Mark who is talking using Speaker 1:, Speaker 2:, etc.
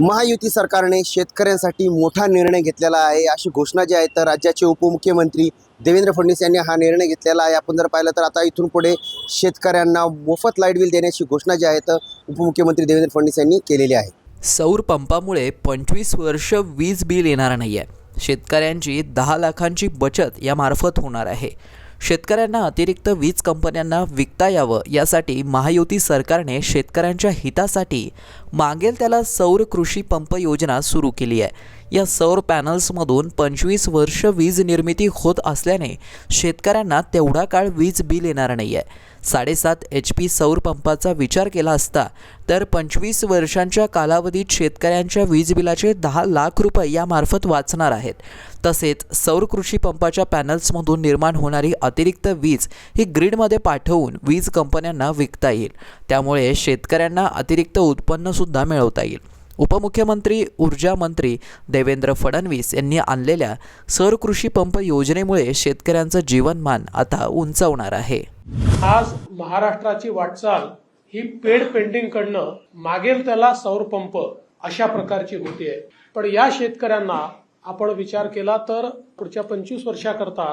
Speaker 1: महायुती सरकारने शेतकऱ्यांसाठी मोठा निर्णय घेतलेला आहे. अशी घोषणा जी आहे तर राज्याचे उपमुख्यमंत्री देवेंद्र फडणवीस यांनी हा निर्णय घेतलेला आहे. आपण जर पाहिलं तर आता इथून पुढे शेतकऱ्यांना मोफत लाइट बिल देण्याची घोषणा जी आहे तर उपमुख्यमंत्री देवेंद्र फडणवीस यांनी केलेली आहे.
Speaker 2: सौर पंपामुळे पंचवीस वर्ष वीज बिल येणार नाही आहे शेतकऱ्यांची दहा लाखांची बचत यामार्फत होणार आहे. शेतकऱ्यांना अतिरिक्त वीज कंपन्यांना विकता यावं यासाठी महायुती सरकारने शेतकऱ्यांच्या हितासाठी मागेल त्याला सौर कृषी पंप योजना सुरू केली आहे. या सौर पॅनल्समधून पंचवीस वर्ष वीज निर्मिती होत असल्याने शेतकऱ्यांना तेवढा काळ वीज बिल येणार नाही आहे साडेसात एच पी सौर पंपाचा विचार केला असता तर पंचवीस वर्षांच्या कालावधीत शेतकऱ्यांच्या वीज बिलाचे दहा लाख रुपये यामार्फत वाचणार आहेत. तसेच सौर कृषी पंपाच्या पॅनल्समधून निर्माण होणारी अतिरिक्त वीज ही ग्रीडमध्ये पाठवून वीज कंपन्यांना विकता येईल. त्यामुळे शेतकऱ्यांना अतिरिक्त उत्पन्नसुद्धा मिळवता येईल. उपमुख्यमंत्री ऊर्जा मंत्री देवेंद्र फडणवीस यांनी आणलेल्या सर कृषी पंप योजनेमुळे शेतकऱ्यांचं जीवनमान आता उंचावणार आहे.
Speaker 3: आज महाराष्ट्राची वाटचाल ही पेड पेंटिंगकडनं मागेल त्याला सौर पंप अशा प्रकारची होतीये. पण या शेतकऱ्यांना आपण विचार केला तर पुढच्या पंचवीस वर्षाकरता